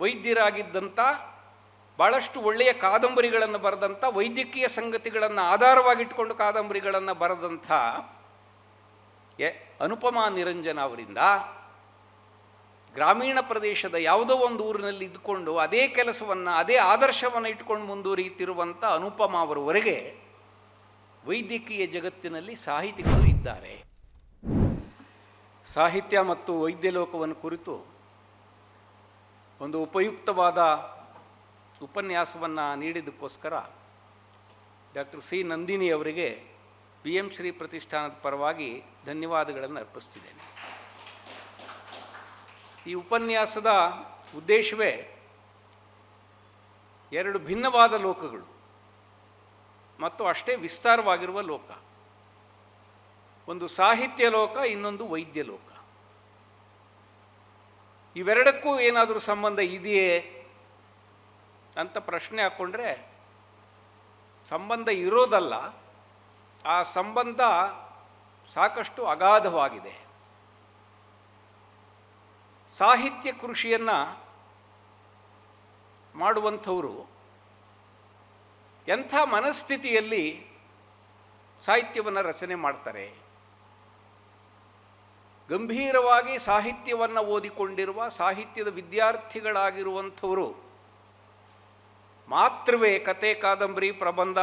ವೈದ್ಯರಾಗಿದ್ದಂಥ ಭಾಳಷ್ಟು ಒಳ್ಳೆಯ ಕಾದಂಬರಿಗಳನ್ನು ಬರೆದಂಥ ವೈದ್ಯಕೀಯ ಸಂಗತಿಗಳನ್ನು ಆಧಾರವಾಗಿಟ್ಕೊಂಡು ಕಾದಂಬರಿಗಳನ್ನು ಬರೆದಂಥ ಎ ಅನುಪಮಾ ನಿರಂಜನ ಅವರಿಂದ ಗ್ರಾಮೀಣ ಪ್ರದೇಶದ ಯಾವುದೋ ಒಂದು ಊರಿನಲ್ಲಿ ಇದ್ದುಕೊಂಡು ಅದೇ ಕೆಲಸವನ್ನು, ಅದೇ ಆದರ್ಶವನ್ನು ಇಟ್ಕೊಂಡು ಮುಂದುವರಿಯುತ್ತಿರುವಂಥ ಅನುಪಮ ಅವರವರೆಗೆ ವೈದ್ಯಕೀಯ ಜಗತ್ತಿನಲ್ಲಿ ಸಾಹಿತಿಗಳು ಇದ್ದಾರೆ. ಸಾಹಿತ್ಯ ಮತ್ತು ವೈದ್ಯ ಲೋಕವನ್ನು ಕುರಿತು ಒಂದು ಉಪಯುಕ್ತವಾದ ಉಪನ್ಯಾಸವನ್ನು ನೀಡಿದ್ದಕ್ಕೋಸ್ಕರ ಡಾಕ್ಟರ್ ಸಿ ನಂದಿನಿ ಅವರಿಗೆ ಪಿ ಎಂ ಶ್ರೀ ಪ್ರತಿಷ್ಠಾನದ ಪರವಾಗಿ ಧನ್ಯವಾದಗಳನ್ನು ಅರ್ಪಿಸ್ತಿದ್ದೇನೆ. ಈ ಉಪನ್ಯಾಸದ ಉದ್ದೇಶವೇ ಎರಡು ಭಿನ್ನವಾದ ಲೋಕಗಳು ಮತ್ತು ಅಷ್ಟೇ ವಿಸ್ತಾರವಾಗಿರುವ ಲೋಕ. ಒಂದು ಸಾಹಿತ್ಯ ಲೋಕ, ಇನ್ನೊಂದು ವೈದ್ಯ ಲೋಕ. ಇವೆರಡಕ್ಕೂ ಏನಾದರೂ ಸಂಬಂಧ ಇದೆಯೇ ಅಂತ ಪ್ರಶ್ನೆ ಹಾಕ್ಕೊಂಡ್ರೆ ಸಂಬಂಧ ಇರೋದಲ್ಲ, ಆ ಸಂಬಂಧ ಸಾಕಷ್ಟು ಅಗಾಧವಾಗಿದೆ. ಸಾಹಿತ್ಯ ಕೃಷಿಯನ್ನು ಮಾಡುವಂಥವರು ಎಂಥ ಮನಸ್ಥಿತಿಯಲ್ಲಿ ಸಾಹಿತ್ಯವನ್ನು ರಚನೆ ಮಾಡ್ತಾರೆ? ಗಂಭೀರವಾಗಿ ಸಾಹಿತ್ಯವನ್ನು ಓದಿಕೊಂಡಿರುವ, ಸಾಹಿತ್ಯದ ವಿದ್ಯಾರ್ಥಿಗಳಾಗಿರುವಂಥವರು ಮಾತ್ರವೇ ಕತೆ, ಕಾದಂಬರಿ, ಪ್ರಬಂಧ,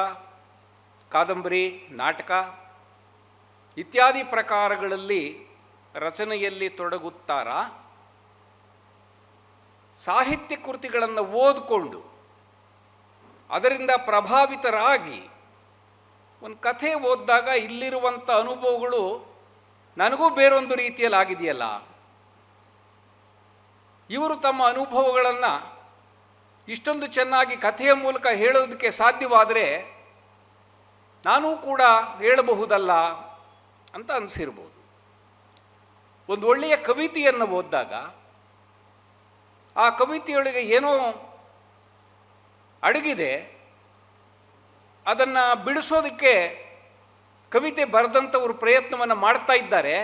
ಕಾದಂಬರಿ, ನಾಟಕ ಇತ್ಯಾದಿ ಪ್ರಕಾರಗಳಲ್ಲಿ ರಚನೆಯಲ್ಲಿ ತೊಡಗುತ್ತಾರಾ? ಸಾಹಿತ್ಯ ಕೃತಿಗಳನ್ನು ಓದಿಕೊಂಡು ಅದರಿಂದ ಪ್ರಭಾವಿತರಾಗಿ ಒಂದು ಕಥೆ ಓದಿದಾಗ ಇಲ್ಲಿರುವಂಥ ಅನುಭವಗಳು ನನಗೂ ಬೇರೊಂದು ರೀತಿಯಲ್ಲಿ ಆಗಿದೆಯಲ್ಲ ಇವರು ತಮ್ಮ ಅನುಭವಗಳನ್ನು ಇಷ್ಟೊಂದು ಚೆನ್ನಾಗಿ ಕಥೆಯ ಮೂಲಕ ಹೇಳೋದಕ್ಕೆ ಸಾಧ್ಯವಾದರೆ ನಾನೂ ಕೂಡ ಹೇಳಬಹುದಲ್ಲ ಅಂತ ಅನಿಸಿರ್ಬೋದು. ಒಂದು ಒಳ್ಳೆಯ ಕವಿತೆಯನ್ನು ಓದಿದಾಗ ಆ ಕವಿತೆಯೊಳಗೆ ಏನೋ ಅಡಗಿದೆ, ಅದನ್ನು ಬಿಡಿಸೋದಕ್ಕೆ ಕವಿತೆ ಬರೆದಂಥವರು ಪ್ರಯತ್ನವನ್ನು ಮಾಡ್ತಾ ಇದ್ದಾರೆ.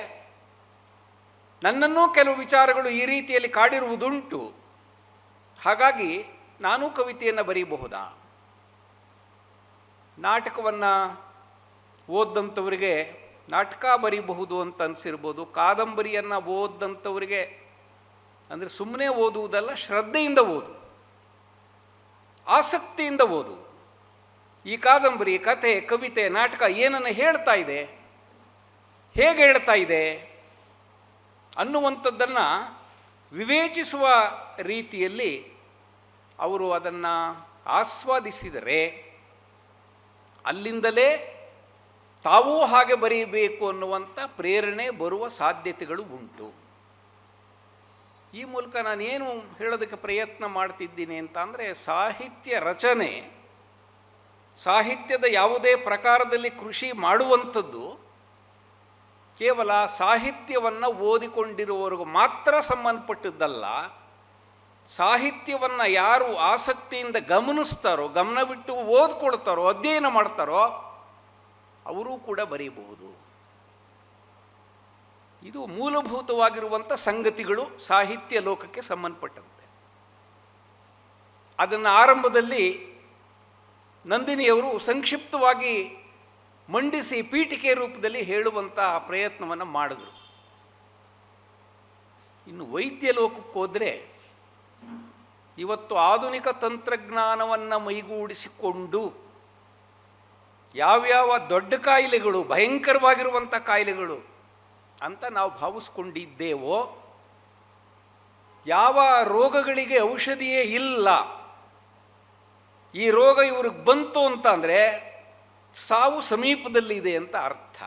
ನನ್ನನ್ನೂ ಕೆಲವು ವಿಚಾರಗಳು ಈ ರೀತಿಯಲ್ಲಿ ಕಾಡಿರುವುದುಂಟು. ಹಾಗಾಗಿ ನಾನೂ ಕವಿತೆಯನ್ನು ಬರೀಬಹುದಾ? ನಾಟಕವನ್ನು ಓದ್ದಂಥವರಿಗೆ ನಾಟಕ ಬರೀಬಹುದು ಅಂತ ಅನಿಸಿರ್ಬೋದು, ಕಾದಂಬರಿಯನ್ನು ಓದ್ದಂಥವರಿಗೆ ಅಂದರೆ ಸುಮ್ಮನೆ ಓದುವುದಲ್ಲ, ಶ್ರದ್ಧೆಯಿಂದ ಓದು, ಆಸಕ್ತಿಯಿಂದ ಓದು. ಈ ಕಾದಂಬರಿ ಕತೆ, ಕವಿತೆ, ನಾಟಕ ಏನನ್ನು ಹೇಳ್ತಾ ಇದೆ? ಹೇಗೆ ಹೇಳ್ತಾ ಇದೆ? ಅನ್ನುವಂಥದ್ದನ್ನು ವಿವೇಚಿಸುವ ರೀತಿಯಲ್ಲಿ ಅವರು ಅದನ್ನು ಆಸ್ವಾದಿಸಿದರೆ ಅಲ್ಲಿಂದಲೇ ತಾವೂ ಹಾಗೆ ಬರೀಬೇಕು ಅನ್ನುವಂಥ ಪ್ರೇರಣೆ ಬರುವ ಸಾಧ್ಯತೆಗಳು ಉಂಟು. ಈ ಮೂಲಕ ನಾನೇನು ಹೇಳೋದಕ್ಕೆ ಪ್ರಯತ್ನ ಮಾಡ್ತಿದ್ದೀನಿ ಅಂತ ಸಾಹಿತ್ಯ ರಚನೆ. ಸಾಹಿತ್ಯದ ಯಾವುದೇ ಪ್ರಕಾರದಲ್ಲಿ ಕೃಷಿ ಮಾಡುವಂಥದ್ದು ಕೇವಲ ಸಾಹಿತ್ಯವನ್ನು ಓದಿಕೊಂಡಿರುವವರೆಗೂ ಮಾತ್ರ ಸಂಬಂಧಪಟ್ಟಿದ್ದಲ್ಲ. ಸಾಹಿತ್ಯವನ್ನು ಯಾರು ಆಸಕ್ತಿಯಿಂದ ಗಮನಿಸ್ತಾರೋ ಗಮನವಿಟ್ಟು ಓದ್ಕೊಳ್ತಾರೋ, ಅಧ್ಯಯನ ಮಾಡ್ತಾರೋ, ಅವರೂ ಕೂಡ ಬರೀಬಹುದು. ಇದು ಮೂಲಭೂತವಾಗಿರುವಂಥ ಸಂಗತಿಗಳು ಸಾಹಿತ್ಯ ಲೋಕಕ್ಕೆ ಸಂಬಂಧಪಟ್ಟಂತೆ. ಅದನ್ನು ಆರಂಭದಲ್ಲಿ ನಂದಿನಿಯವರು ಸಂಕ್ಷಿಪ್ತವಾಗಿ ಮಂಡಿಸಿ ಪೀಠಿಕೆ ರೂಪದಲ್ಲಿ ಹೇಳುವಂಥ ಪ್ರಯತ್ನವನ್ನು ಮಾಡಿದರು. ಇನ್ನು ವೈದ್ಯ ಲೋಕಕ್ಕೆ ಹೋದರೆ ಇವತ್ತು ಆಧುನಿಕ ತಂತ್ರಜ್ಞಾನವನ್ನು ಮೈಗೂಡಿಸಿಕೊಂಡು ಯಾವ್ಯಾವ ದೊಡ್ಡ ಕಾಯಿಲೆಗಳು ಭಯಂಕರವಾಗಿರುವಂಥ ಕಾಯಿಲೆಗಳು ಅಂತ ನಾವು ಭಾವಿಸ್ಕೊಂಡಿದ್ದೇವೋ, ಯಾವ ರೋಗಗಳಿಗೆ ಔಷಧಿಯೇ ಇಲ್ಲ. ಈ ರೋಗ ಇವ್ರಿಗೆ ಬಂತು ಅಂತ ಅಂದರೆ ಸಾವು ಸಮೀಪದಲ್ಲಿದೆ ಅಂತ ಅರ್ಥ.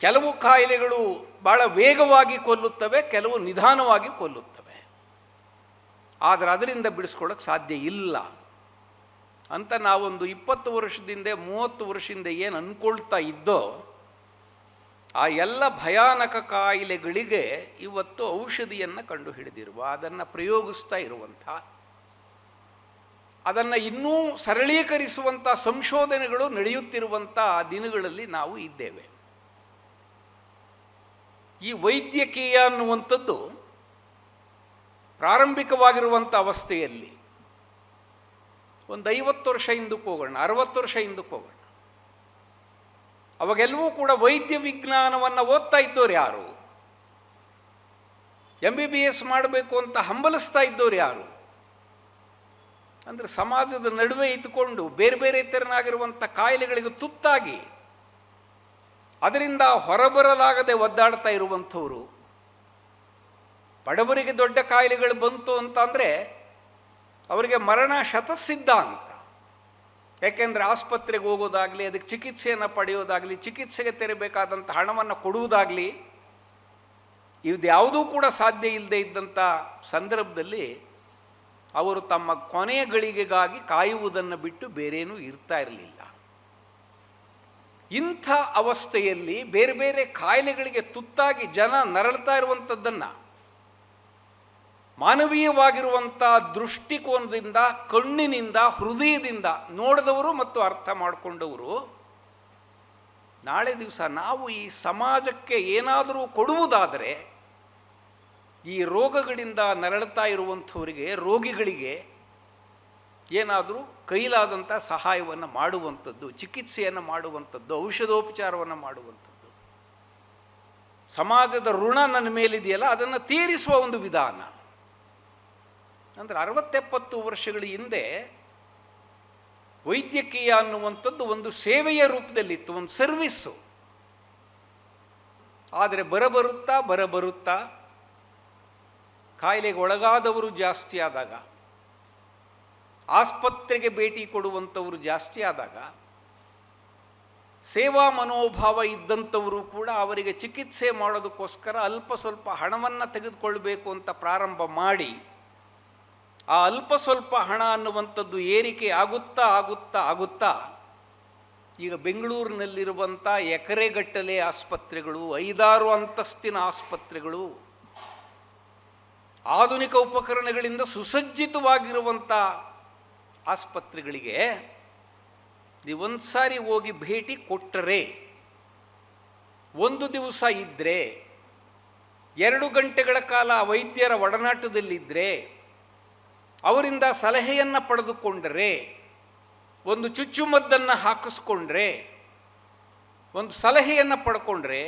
ಕೆಲವು ಕಾಯಿಲೆಗಳು ಬಹಳ ವೇಗವಾಗಿ ಕೊಲ್ಲುತ್ತವೆ, ಕೆಲವು ನಿಧಾನವಾಗಿ ಕೊಲ್ಲುತ್ತವೆ. ಆದರೆ ಅದರಿಂದ ಬಿಡಿಸ್ಕೊಳ್ಳೋಕೆ ಸಾಧ್ಯ ಇಲ್ಲ. ಅಂತ ನಾವೊಂದು ಇಪ್ಪತ್ತು ವರ್ಷದಿಂದ, ಮೂವತ್ತು ವರ್ಷದಿಂದ ಏನು ಅಂದ್ಕೊಳ್ತಾ ಇದ್ದೋ, ಆ ಎಲ್ಲ ಭಯಾನಕ ಕಾಯಿಲೆಗಳಿಗೆ ಇವತ್ತು ಔಷಧಿಯನ್ನು ಕಂಡು ಹಿಡಿದಿರುವ ಅದನ್ನು ಪ್ರಯೋಗಿಸ್ತಾ ಇರುವಂಥ ಅದನ್ನು ಇನ್ನೂ ಸರಳೀಕರಿಸುವಂಥ ಸಂಶೋಧನೆಗಳು ನಡೆಯುತ್ತಿರುವಂಥ ದಿನಗಳಲ್ಲಿ ನಾವು ಇದ್ದೇವೆ. ಈ ವೈದ್ಯಕೀಯ ಅನ್ನುವಂಥದ್ದು ಪ್ರಾರಂಭಿಕವಾಗಿರುವಂಥ ಅವಸ್ಥೆಯಲ್ಲಿ ಒಂದು ಐವತ್ತು ವರ್ಷ ಹಿಂದಕ್ಕೆ ಹೋಗೋಣ, ಅರವತ್ತು ವರ್ಷ ಹಿಂದಕ್ಕೆ ಹೋಗೋಣ. ಅವಾಗೆಲ್ಲವೂ ಕೂಡ ವೈದ್ಯ ವಿಜ್ಞಾನವನ್ನು ಓದ್ತಾ ಇದ್ದವ್ರು ಯಾರು? ಎಂ ಬಿ ಬಿ ಎಸ್ ಮಾಡಬೇಕು ಅಂತ ಹಂಬಲಿಸ್ತಾ ಇದ್ದವ್ರು ಯಾರು? ಅಂದರೆ ಸಮಾಜದ ನಡುವೆ ಇದ್ದುಕೊಂಡು ಬೇರೆ ಬೇರೆ ತೆರನಾಗಿರುವಂಥ ಕಾಯಿಲೆಗಳಿಗೆ ತುತ್ತಾಗಿ ಅದರಿಂದ ಹೊರಬರಲಾಗದೆ ಒದ್ದಾಡ್ತಾ ಇರುವಂಥವರು. ಬಡವರಿಗೆ ದೊಡ್ಡ ಕಾಯಿಲೆಗಳು ಬಂತು ಅಂತಂದರೆ ಅವರಿಗೆ ಮರಣ ಶತಸಿದ್ಧ ಅಂತ. ಯಾಕೆಂದರೆ ಆಸ್ಪತ್ರೆಗೆ ಹೋಗೋದಾಗಲಿ, ಅದಕ್ಕೆ ಚಿಕಿತ್ಸೆಯನ್ನು ಪಡೆಯೋದಾಗಲಿ, ಚಿಕಿತ್ಸೆಗೆ ತೆರಬೇಕಾದಂಥ ಹಣವನ್ನು ಕೊಡುವುದಾಗಲಿ, ಇದ್ಯಾವುದೂ ಕೂಡ ಸಾಧ್ಯ ಇಲ್ಲದೆ ಇದ್ದಂಥ ಸಂದರ್ಭದಲ್ಲಿ ಅವರು ತಮ್ಮ ಕೊನೆಯ ಗಳಿಗೆಗಾಗಿ ಕಾಯುವುದನ್ನು ಬಿಟ್ಟು ಬೇರೇನೂ ಇರ್ತಾ ಇರಲಿಲ್ಲ. ಇಂಥ ಅವಸ್ಥೆಯಲ್ಲಿ ಬೇರೆ ಬೇರೆ ಕಾಯಿಲೆಗಳಿಗೆ ತುತ್ತಾಗಿ ಜನ ನರಳ್ತಾ ಇರುವಂಥದ್ದನ್ನು, ಮಾನವೀಯವಾಗಿರುವಂಥ ದೃಷ್ಟಿಕೋನದಿಂದ, ಕಣ್ಣಿನಿಂದ, ಹೃದಯದಿಂದ ನೋಡಿದವರು ಮತ್ತು ಅರ್ಥ ಮಾಡಿಕೊಂಡವರು, ನಾಳೆ ದಿವಸ ನಾವು ಈ ಸಮಾಜಕ್ಕೆ ಏನಾದರೂ ಕೊಡುವುದಾದರೆ ಈ ರೋಗಗಳಿಂದ ನರಳುತ್ತಾ ಇರುವಂಥವರಿಗೆ, ರೋಗಿಗಳಿಗೆ ಏನಾದರೂ ಕೈಲಾದಂಥ ಸಹಾಯವನ್ನು ಮಾಡುವಂಥದ್ದು, ಚಿಕಿತ್ಸೆಯನ್ನು ಮಾಡುವಂಥದ್ದು, ಔಷಧೋಪಚಾರವನ್ನು ಮಾಡುವಂಥದ್ದು. ಸಮಾಜದ ಋಣ ನನ್ನ ಮೇಲಿದೆಯಲ್ಲ, ಅದನ್ನು ತೀರಿಸುವ ಒಂದು ವಿಧಾನ. ಅಂದರೆ ಅರವತ್ತೆಪ್ಪತ್ತು ವರ್ಷಗಳ ಹಿಂದೆ ವೈದ್ಯಕೀಯ ಅನ್ನುವಂಥದ್ದು ಒಂದು ಸೇವೆಯ ರೂಪದಲ್ಲಿತ್ತು, ಒಂದು ಸರ್ವಿಸ್ಸು. ಆದರೆ ಬರಬರುತ್ತಾ ಬರಬರುತ್ತಾ ಕಾಯಿಲೆಗೆ ಒಳಗಾದವರು ಜಾಸ್ತಿ ಆದಾಗ, ಆಸ್ಪತ್ರೆಗೆ ಭೇಟಿ ಕೊಡುವಂಥವರು ಜಾಸ್ತಿ ಆದಾಗ, ಸೇವಾ ಮನೋಭಾವ ಇದ್ದಂಥವರು ಕೂಡ ಅವರಿಗೆ ಚಿಕಿತ್ಸೆ ಮಾಡೋದಕ್ಕೋಸ್ಕರ ಅಲ್ಪ ಸ್ವಲ್ಪ ಹಣವನ್ನು ತೆಗೆದುಕೊಳ್ಬೇಕು ಅಂತ ಪ್ರಾರಂಭ ಮಾಡಿ, ಆ ಅಲ್ಪ ಸ್ವಲ್ಪ ಹಣ ಅನ್ನುವಂಥದ್ದು ಏರಿಕೆ ಆಗುತ್ತಾ ಆಗುತ್ತಾ ಆಗುತ್ತಾ, ಈಗ ಬೆಂಗಳೂರಿನಲ್ಲಿರುವಂಥ ಎಕರೆಗಟ್ಟಲೆ ಆಸ್ಪತ್ರೆಗಳು, ಐದಾರು ಅಂತಸ್ತಿನ ಆಸ್ಪತ್ರೆಗಳು ಆಧುನಿಕ ಉಪಕರಣಗಳಿಂದ ಸುಸಜ್ಜಿತವಾಗಿರುವಂಥ ಆಸ್ಪತ್ರೆಗಳಿಗೆ ನೀವೊಂದು ಸಾರಿ ಹೋಗಿ ಭೇಟಿ ಕೊಟ್ಟರೆ, ಒಂದು ದಿವಸ ಇದ್ದರೆ ಎರಡು ಗಂಟೆಗಳ ಕಾಲ ವೈದ್ಯರ ಒಡನಾಟದಲ್ಲಿದ್ದರೆ ಅವರಿಂದ ಸಲಹೆಯನ್ನು ಪಡೆದುಕೊಂಡರೆ, ಒಂದು ಚುಚ್ಚುಮದ್ದನ್ನು ಹಾಕಿಸ್ಕೊಂಡ್ರೆ, ಒಂದು ಸಲಹೆಯನ್ನು ಪಡ್ಕೊಂಡ್ರೆ,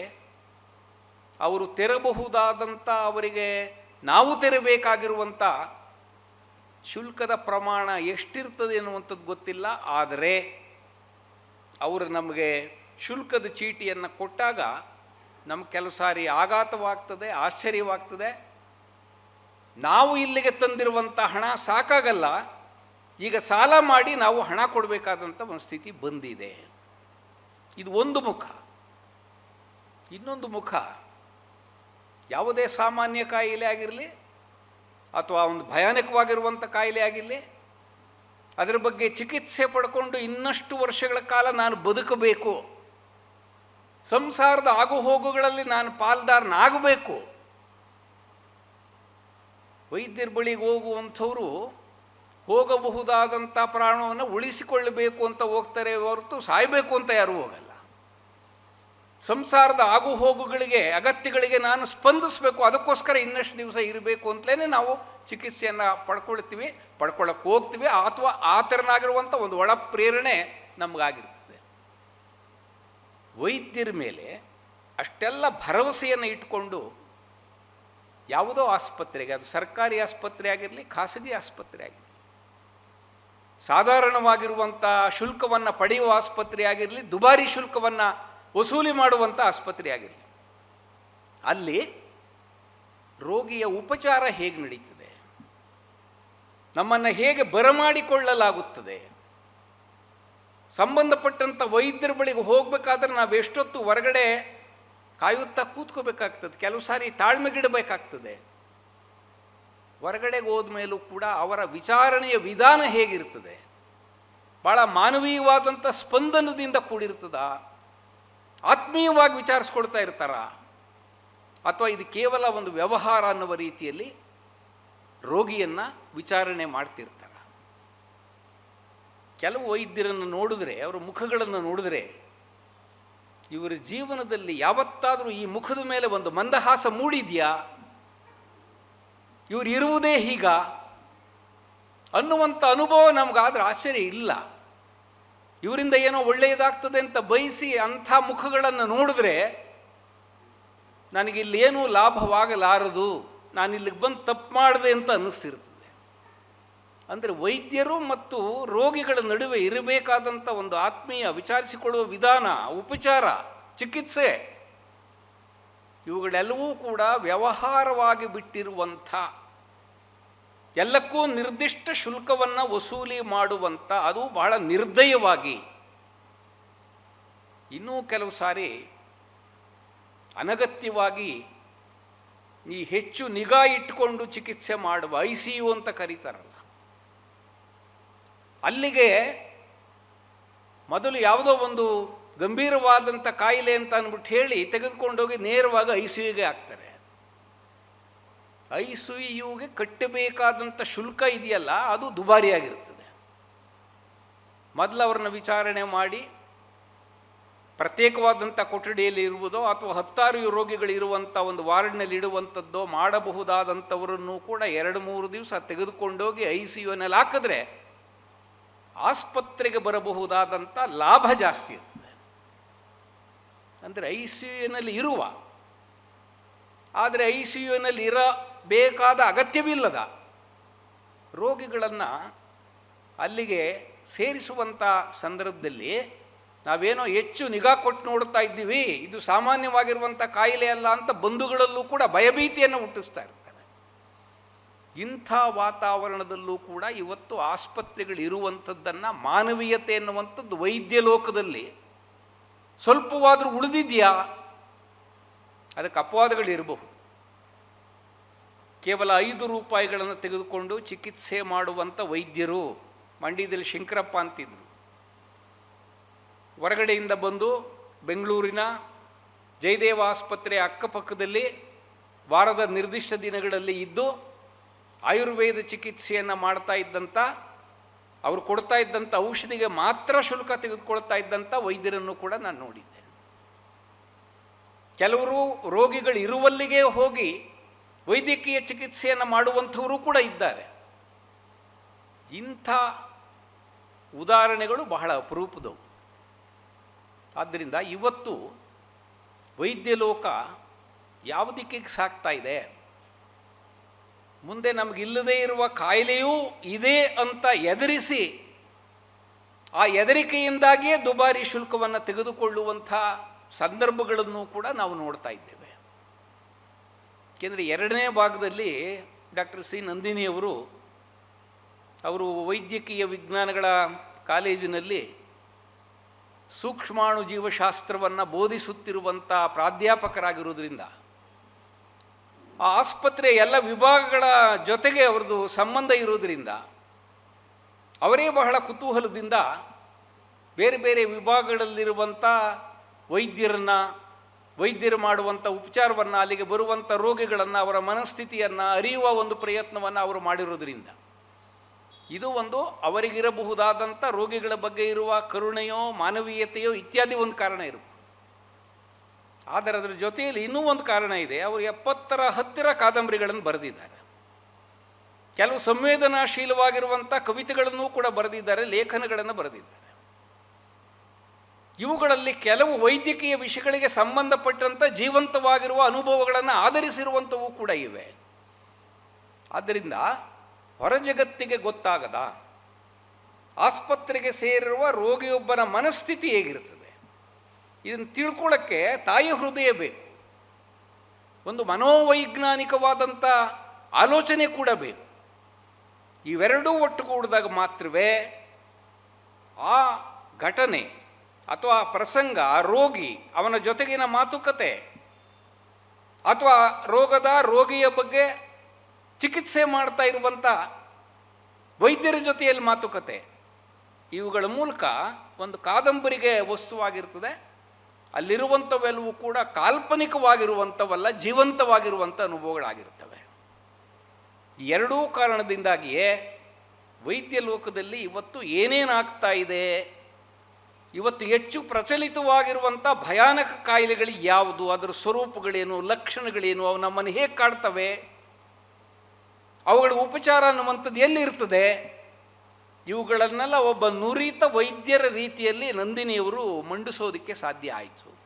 ಅವರು ತೆರಬಹುದಾದಂಥ ಅವರಿಗೆ ನಾವು ತೆರಬೇಕಾಗಿರುವಂಥ ಶುಲ್ಕದ ಪ್ರಮಾಣ ಎಷ್ಟಿರ್ತದೆ ಎನ್ನುವಂಥದ್ದು ಗೊತ್ತಿಲ್ಲ, ಆದರೆ ಅವರು ನಮಗೆ ಶುಲ್ಕದ ಚೀಟಿಯನ್ನು ಕೊಟ್ಟಾಗ ನಮ್ಮ ಕೆಲವು ಸಾರಿ ಆಘಾತವಾಗ್ತದೆ, ಆಶ್ಚರ್ಯವಾಗ್ತದೆ. ನಾವು ಇಲ್ಲಿಗೆ ತಂದಿರುವಂಥ ಹಣ ಸಾಕಾಗಲ್ಲ, ಈಗ ಸಾಲ ಮಾಡಿ ನಾವು ಹಣ ಕೊಡಬೇಕಾದಂಥ ಒಂದು ಸ್ಥಿತಿ ಬಂದಿದೆ. ಇದು ಒಂದು ಮುಖ. ಇನ್ನೊಂದು ಮುಖ. ಯಾವುದೇ ಸಾಮಾನ್ಯ ಕಾಯಿಲೆ ಆಗಿರಲಿ ಅಥವಾ ಒಂದು ಭಯಾನಕವಾಗಿರುವಂಥ ಕಾಯಿಲೆ ಆಗಿರಲಿ, ಅದರ ಬಗ್ಗೆ ಚಿಕಿತ್ಸೆ ಪಡ್ಕೊಂಡು ಇನ್ನಷ್ಟು ವರ್ಷಗಳ ಕಾಲ ನಾನು ಬದುಕಬೇಕು. ಸಂಸಾರದ ಆಗುಹೋಗುಗಳಲ್ಲಿ ನಾನು ಪಾಲ್ದಾರನಾಗಬೇಕು. ವೈದ್ಯರ ಬಳಿಗೆ ಹೋಗುವಂಥವರು ಹೋಗಬಹುದಾದಂಥ ಪ್ರಾಣವನ್ನು ಉಳಿಸಿಕೊಳ್ಳಬೇಕು ಅಂತ ಹೋಗ್ತಾರೆ ಹೊರತು ಸಾಯಬೇಕು ಅಂತ ಯಾರೂ ಹೋಗಲ್ಲ. ಸಂಸಾರದ ಆಗು ಹೋಗುಗಳಿಗೆ, ಅಗತ್ಯಗಳಿಗೆ ನಾನು ಸ್ಪಂದಿಸಬೇಕು. ಅದಕ್ಕೋಸ್ಕರ ಇನ್ನಷ್ಟು ದಿವಸ ಇರಬೇಕು ಅಂತಲೇ ನಾವು ಚಿಕಿತ್ಸೆಯನ್ನು ಪಡ್ಕೊಳ್ತೀವಿ ಪಡ್ಕೊಳ್ಳೋಕೆ ಹೋಗ್ತೀವಿ. ಅಥವಾ ಆ ಥರನಾಗಿರುವಂಥ ಒಂದು ಒಳ ಪ್ರೇರಣೆ ನಮಗಾಗಿರ್ತದೆ. ವೈದ್ಯರ ಮೇಲೆ ಅಷ್ಟೆಲ್ಲ ಭರವಸೆಯನ್ನು ಇಟ್ಟುಕೊಂಡು ಯಾವುದೋ ಆಸ್ಪತ್ರೆಗೆ, ಅದು ಸರ್ಕಾರಿ ಆಸ್ಪತ್ರೆ ಆಗಿರಲಿ, ಖಾಸಗಿ ಆಸ್ಪತ್ರೆ ಆಗಿರಲಿ ಸಾಧಾರಣವಾಗಿರುವಂಥ ಶುಲ್ಕವನ್ನು ಪಡೆಯುವ ಆಸ್ಪತ್ರೆ ಆಗಿರಲಿ, ದುಬಾರಿ ಶುಲ್ಕವನ್ನು ವಸೂಲಿ ಮಾಡುವಂಥ ಆಸ್ಪತ್ರೆ ಆಗಿರಲಿ. ಅಲ್ಲಿ ರೋಗಿಯ ಉಪಚಾರ ಹೇಗೆ ನಡೀತದೆ? ನಮ್ಮನ್ನು ಹೇಗೆ ಬರಮಾಡಿಕೊಳ್ಳಲಾಗುತ್ತದೆ? ಸಂಬಂಧಪಟ್ಟಂಥ ವೈದ್ಯರ ಬಳಿಗೆ ಹೋಗಬೇಕಾದ್ರೆ ನಾವು ಎಷ್ಟೊತ್ತು ಹೊರಗಡೆ ಕಾಯುತ್ತಾ ಕೂತ್ಕೋಬೇಕಾಗ್ತದೆ. ಕೆಲವು ಸಾರಿ ತಾಳ್ಮೆಗಿಡಬೇಕಾಗ್ತದೆ. ಹೊರಗಡೆಗೆ ಹೋದ್ಮೇಲೂ ಕೂಡ ಅವರ ವಿಚಾರಣೆಯ ವಿಧಾನ ಹೇಗಿರ್ತದೆ? ಭಾಳ ಮಾನವೀಯವಾದಂಥ ಸ್ಪಂದನದಿಂದ ಕೂಡಿರ್ತದ? ಆತ್ಮೀಯವಾಗಿ ವಿಚಾರಿಸ್ಕೊಳ್ತಾ ಇರ್ತಾರ? ಅಥವಾ ಇದು ಕೇವಲ ಒಂದು ವ್ಯವಹಾರ ಅನ್ನುವ ರೀತಿಯಲ್ಲಿ ರೋಗಿಯನ್ನು ವಿಚಾರಣೆ ಮಾಡ್ತಿರ್ತಾರ? ಕೆಲವು ವೈದ್ಯರನ್ನು ನೋಡಿದ್ರೆ, ಅವರ ಮುಖಗಳನ್ನು ನೋಡಿದ್ರೆ, ಇವರ ಜೀವನದಲ್ಲಿ ಯಾವತ್ತಾದರೂ ಈ ಮುಖದ ಮೇಲೆ ಒಂದು ಮಂದಹಾಸ ಮೂಡಿದೆಯಾ? ಇವರು ಇರುವುದೇ ಹೀಗ? ಅನ್ನುವಂಥ ಅನುಭವ ನಮಗಾದ್ರೆ ಆಶ್ಚರ್ಯ ಇಲ್ಲ. ಇವರಿಂದ ಏನೋ ಒಳ್ಳೆಯದಾಗ್ತದೆ ಅಂತ ಬಯಸಿ ಅಂಥ ಮುಖಗಳನ್ನು ನೋಡಿದ್ರೆ ನನಗಿಲ್ಲೇನೂ ಲಾಭವಾಗಲಾರದು ನಾನು ಇಲ್ಲಿಗೆ ಬಂದು ತಪ್ಪು ಮಾಡಿದೆ ಅಂತ ಅನ್ನಿಸ್ತಿರ್ತದೆ. ಅಂದರೆ ವೈದ್ಯರು ಮತ್ತು ರೋಗಿಗಳ ನಡುವೆ ಇರಬೇಕಾದಂಥ ಒಂದು ಆತ್ಮೀಯ ವಿಚಾರಿಸಿಕೊಳ್ಳುವ ವಿಧಾನ, ಉಪಚಾರ, ಚಿಕಿತ್ಸೆ, ಇವುಗಳೆಲ್ಲವೂ ಕೂಡ ವ್ಯವಹಾರವಾಗಿ ಬಿಟ್ಟಿರುವಂಥ ಎಲ್ಲಕ್ಕೂ ನಿರ್ದಿಷ್ಟ ಶುಲ್ಕವನ್ನು ವಸೂಲಿ ಮಾಡುವಂಥ ಅದು ಬಹಳ ನಿರ್ದಯವಾಗಿ. ಇನ್ನೂ ಕೆಲವು ಸಾರಿ ಅನಗತ್ಯವಾಗಿ ಈ ಹೆಚ್ಚು ನಿಗಾ ಇಟ್ಟುಕೊಂಡು ಚಿಕಿತ್ಸೆ ಮಾಡುವ ಐ ಸಿ ಯು ಅಂತ ಕರೀತಾರಲ್ಲ. ಅಲ್ಲಿಗೆ ಮೊದಲು ಯಾವುದೋ ಒಂದು ಗಂಭೀರವಾದಂಥ ಕಾಯಿಲೆ ಅಂತ ಅಂದ್ಬಿಟ್ಟು ಹೇಳಿ ತೆಗೆದುಕೊಂಡೋಗಿ ನೇರವಾಗಿ ಐ ಸಿ ಯುಗೆ ಹಾಕ್ತಾರೆ. ಐ ಸಿ ಕಟ್ಟಬೇಕಾದಂಥ ಶುಲ್ಕ ಇದೆಯಲ್ಲ, ಅದು ದುಬಾರಿಯಾಗಿರ್ತದೆ ಮೊದಲು ಅವ್ರನ್ನ ವಿಚಾರಣೆ ಮಾಡಿ ಪ್ರತ್ಯೇಕವಾದಂಥ ಕೊಠಡಿಯಲ್ಲಿ ಇರುವುದೋ ಅಥವಾ ಹತ್ತಾರು ರೋಗಿಗಳು ಇರುವಂಥ ಒಂದು ವಾರ್ಡ್ನಲ್ಲಿ ಇಡುವಂಥದ್ದೋ ಮಾಡಬಹುದಾದಂಥವರನ್ನು ಕೂಡ ಎರಡು ಮೂರು ದಿವಸ ತೆಗೆದುಕೊಂಡೋಗಿ ಐ ಸಿ ಯುನಲ್ಲಿ ಹಾಕಿದ್ರೆ ಆಸ್ಪತ್ರೆಗೆ ಬರಬಹುದಾದಂಥ ಲಾಭ ಜಾಸ್ತಿ ಇರ್ತದೆ. ಅಂದರೆ ಐ ಸಿ ಯುನಲ್ಲಿ ಇರುವ, ಆದರೆ ಐ ಸಿ ಯುನಲ್ಲಿ ಇರಬೇಕಾದ ಅಗತ್ಯವಿಲ್ಲದ ರೋಗಿಗಳನ್ನು ಅಲ್ಲಿಗೆ ಸೇರಿಸುವಂಥ ಸಂದರ್ಭದಲ್ಲಿ ನಾವೇನೋ ಹೆಚ್ಚು ನಿಗಾ ಕೊಟ್ಟು ನೋಡ್ತಾ ಇದ್ದೀವಿ. ಇದು ಸಾಮಾನ್ಯವಾಗಿರುವಂಥ ಕಾಯಿಲೆ ಅಲ್ಲ ಅಂತ ಬಂಧುಗಳಲ್ಲೂ ಕೂಡ ಭಯಭೀತಿಯನ್ನು ಹುಟ್ಟಿಸ್ತಾ ಇರ್ತಾರೆ. ಇಂಥ ವಾತಾವರಣದಲ್ಲೂ ಕೂಡ ಇವತ್ತು ಆಸ್ಪತ್ರೆಗಳು ಇರುವಂಥದ್ದನ್ನು ಮಾನವೀಯತೆ ಎನ್ನುವಂಥದ್ದು ವೈದ್ಯ ಲೋಕದಲ್ಲಿ ಸ್ವಲ್ಪವಾದರೂ ಉಳಿದಿದೆಯಾ? ಅದಕ್ಕೆ ಅಪವಾದಗಳಿರಬಹುದು ಕೇವಲ ಐದು ರೂಪಾಯಿಗಳನ್ನು ತೆಗೆದುಕೊಂಡು ಚಿಕಿತ್ಸೆ ಮಾಡುವಂಥ ವೈದ್ಯರು, ಮಂಡ್ಯದಲ್ಲಿ ಶಂಕರಪ್ಪ ಅಂತಿದ್ರು. ಹೊರಗಡೆಯಿಂದ ಬಂದು ಬೆಂಗಳೂರಿನ ಜಯದೇವ ಆಸ್ಪತ್ರೆ ಅಕ್ಕಪಕ್ಕದಲ್ಲಿ ವಾರದ ನಿರ್ದಿಷ್ಟ ದಿನಗಳಲ್ಲಿ ಇದ್ದು ಆಯುರ್ವೇದ ಚಿಕಿತ್ಸೆಯನ್ನು ಮಾಡ್ತಾ ಇದ್ದಂಥ ಅವರು ಕೊಡ್ತಾ ಇದ್ದಂಥ ಔಷಧಿಗೆ ಮಾತ್ರ ಶುಲ್ಕ ತೆಗೆದುಕೊಳ್ತಾ ಇದ್ದಂಥ ವೈದ್ಯರನ್ನು ಕೂಡ ನಾನು ನೋಡಿದ್ದೆ. ಕೆಲವರು ರೋಗಿಗಳು ಇರುವಲ್ಲಿಗೆ ಹೋಗಿ ವೈದ್ಯಕೀಯ ಚಿಕಿತ್ಸೆಯನ್ನು ಮಾಡುವಂಥವರು ಕೂಡ ಇದ್ದಾರೆ. ಇಂಥ ಉದಾಹರಣೆಗಳು ಬಹಳ ಅಪರೂಪದವು. ಆದ್ದರಿಂದ ಇವತ್ತು ವೈದ್ಯ ಲೋಕ ಯಾವ ದಿಕ್ಕಿಗೆ ಸಾಕ್ತಾ ಇದೆ? ಮುಂದೆ ನಮಗಿಲ್ಲದೇ ಇರುವ ಕಾಯಿಲೆಯೂ ಇದೆ ಅಂತ ಎದುರಿಸಿ, ಆ ಹೆದರಿಕೆಯಿಂದಾಗಿಯೇ ದುಬಾರಿ ಶುಲ್ಕವನ್ನು ತೆಗೆದುಕೊಳ್ಳುವಂಥ ಸಂದರ್ಭಗಳನ್ನು ಕೂಡ ನಾವು ನೋಡ್ತಾ ಇದ್ದೇವೆ. ಏಕೆಂದರೆ ಎರಡನೇ ಭಾಗದಲ್ಲಿ ಡಾಕ್ಟರ್ ಸಿ ನಂದಿನಿಯವರು ಅವರು ವೈದ್ಯಕೀಯ ವಿಜ್ಞಾನಗಳ ಕಾಲೇಜಿನಲ್ಲಿ ಸೂಕ್ಷ್ಮಾಣು ಜೀವಶಾಸ್ತ್ರವನ್ನು ಬೋಧಿಸುತ್ತಿರುವಂಥ ಪ್ರಾಧ್ಯಾಪಕರಾಗಿರುವುದರಿಂದ ಆ ಆಸ್ಪತ್ರೆಯ ಎಲ್ಲ ವಿಭಾಗಗಳ ಜೊತೆಗೆ ಅವ್ರದ್ದು ಸಂಬಂಧ ಇರುವುದರಿಂದ ಅವರೇ ಬಹಳ ಕುತೂಹಲದಿಂದ ಬೇರೆ ಬೇರೆ ವಿಭಾಗಗಳಲ್ಲಿರುವಂಥ ವೈದ್ಯರನ್ನು ವೈದ್ಯರು ಮಾಡುವಂಥ ಉಪಚಾರವನ್ನು, ಅಲ್ಲಿಗೆ ಬರುವಂಥ ರೋಗಿಗಳನ್ನು, ಅವರ ಮನಸ್ಥಿತಿಯನ್ನು, ಅರಿಯುವ ಒಂದು ಪ್ರಯತ್ನವನ್ನು ಅವರು ಮಾಡಿರೋದ್ರಿಂದ. ಇದು ಒಂದು ಅವರಿಗಿರಬಹುದಾದಂಥ ರೋಗಿಗಳ ಬಗ್ಗೆ ಇರುವ ಕರುಣೆಯೋ, ಮಾನವೀಯತೆಯೋ ಇತ್ಯಾದಿ ಒಂದು ಕಾರಣ ಇರು ಆದರೆ ಅದರ ಜೊತೆಯಲ್ಲಿ ಇನ್ನೂ ಒಂದು ಕಾರಣ ಇದೆ. ಅವರು ಎಪ್ಪತ್ತರ ಹತ್ತಿರ ಕಾದಂಬರಿಗಳನ್ನು ಬರೆದಿದ್ದಾರೆ. ಕೆಲವು ಸಂವೇದನಾಶೀಲವಾಗಿರುವಂಥ ಕವಿತೆಗಳನ್ನು ಕೂಡ ಬರೆದಿದ್ದಾರೆ, ಲೇಖನಗಳನ್ನು ಬರೆದಿದ್ದಾರೆ. ಇವುಗಳಲ್ಲಿ ಕೆಲವು ವೈದ್ಯಕೀಯ ವಿಷಯಗಳಿಗೆ ಸಂಬಂಧಪಟ್ಟಂಥ ಜೀವಂತವಾಗಿರುವ ಅನುಭವಗಳನ್ನು ಆಧರಿಸಿರುವಂಥವು ಕೂಡ ಇವೆ. ಆದ್ದರಿಂದ ಹೊರ ಜಗತ್ತಿಗೆ ಗೊತ್ತಾಗದ, ಆಸ್ಪತ್ರೆಗೆ ಸೇರಿರುವ ರೋಗಿಯೊಬ್ಬನ ಮನಸ್ಥಿತಿ ಹೇಗಿರ್ತದೆ ಇದನ್ನು ತಿಳ್ಕೊಳ್ಳೋಕ್ಕೆ ತಾಯಿ ಹೃದಯ ಬೇಕು. ಒಂದು ಮನೋವೈಜ್ಞಾನಿಕವಾದಂಥ ಆಲೋಚನೆ ಕೂಡ ಬೇಕು. ಇವೆರಡೂ ಒಟ್ಟುಗೂಡಿದಾಗ ಮಾತ್ರವೇ ಆ ಘಟನೆ ಅಥವಾ ಪ್ರಸಂಗ, ರೋಗಿ, ಅವನ ಜೊತೆಗಿನ ಮಾತುಕತೆ, ಅಥವಾ ರೋಗದ ರೋಗಿಯ ಬಗ್ಗೆ ಚಿಕಿತ್ಸೆ ಮಾಡ್ತಾ ಇರುವಂಥ ವೈದ್ಯರ ಜೊತೆಯಲ್ಲಿ ಮಾತುಕತೆ, ಇವುಗಳ ಮೂಲಕ ಒಂದು ಕಾದಂಬರಿಗೆ ವಸ್ತುವಾಗಿರ್ತದೆ. ಅಲ್ಲಿರುವಂಥವೆಲ್ಲವೂ ಕೂಡ ಕಾಲ್ಪನಿಕವಾಗಿರುವಂಥವಲ್ಲ, ಜೀವಂತವಾಗಿರುವಂಥ ಅನುಭವಗಳಾಗಿರ್ತವೆ ಈ ಎರಡೂ ಕಾರಣದಿಂದಾಗಿಯೇ ವೈದ್ಯ ಲೋಕದಲ್ಲಿ ಇವತ್ತು ಏನೇನಾಗ್ತಾ ಇದೆ ಇವತ್ತು ಹೆಚ್ಚು ಪ್ರಚಲಿತವಾಗಿರುವಂಥ ಭಯಾನಕ ಕಾಯಿಲೆಗಳು ಯಾವುದು? ಅದರ ಸ್ವರೂಪಗಳೇನು? ಲಕ್ಷಣಗಳೇನು? ಅವು ನಮ್ಮನ್ನು ಹೇಗೆ ಕಾಡ್ತವೆ? ಅವುಗಳ ಉಪಚಾರ ಅನ್ನುವಂಥದ್ದು ಎಲ್ಲಿರ್ತದೆ ಇವುಗಳನ್ನೆಲ್ಲ ಒಬ್ಬ ನುರಿತ ವೈದ್ಯರ ರೀತಿಯಲ್ಲಿ ನಂದಿನಿಯವರು ಮಂಡಿಸೋದಕ್ಕೆ ಸಾಧ್ಯ ಆಯಿತು.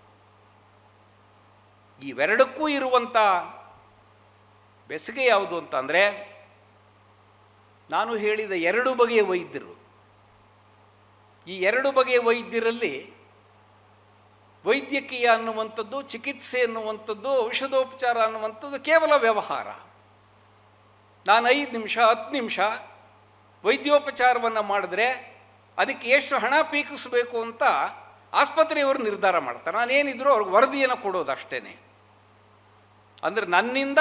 ಇವೆರಡಕ್ಕೂ ಇರುವಂಥ ಬೆಸಗೆ ಯಾವುದು ಅಂತಂದರೆ, ನಾನು ಹೇಳಿದ ಎರಡು ಬಗೆಯ ವೈದ್ಯರು. ಈ ಎರಡು ಬಗೆಯ ವೈದ್ಯರಲ್ಲಿ ವೈದ್ಯಕೀಯ ಅನ್ನುವಂಥದ್ದು, ಚಿಕಿತ್ಸೆ ಅನ್ನುವಂಥದ್ದು, ಔಷಧೋಪಚಾರ ಅನ್ನುವಂಥದ್ದು ಕೇವಲ ವ್ಯವಹಾರ. ನಾನು ಐದು ನಿಮಿಷ, ಹತ್ತು ನಿಮಿಷ ವೈದ್ಯೋಪಚಾರವನ್ನು ಮಾಡಿದ್ರೆ ಅದಕ್ಕೆ ಎಷ್ಟು ಹಣ ಪೀಕಿಸಬೇಕು ಅಂತ ಆಸ್ಪತ್ರೆಯವರು ನಿರ್ಧಾರ ಮಾಡ್ತಾರೆ. ನಾನೇನಿದ್ರು ಅವ್ರಿಗೆ ವರದಿಯನ್ನು ಕೊಡೋದು ಅಷ್ಟೇ ಅಂದರೆ ನನ್ನಿಂದ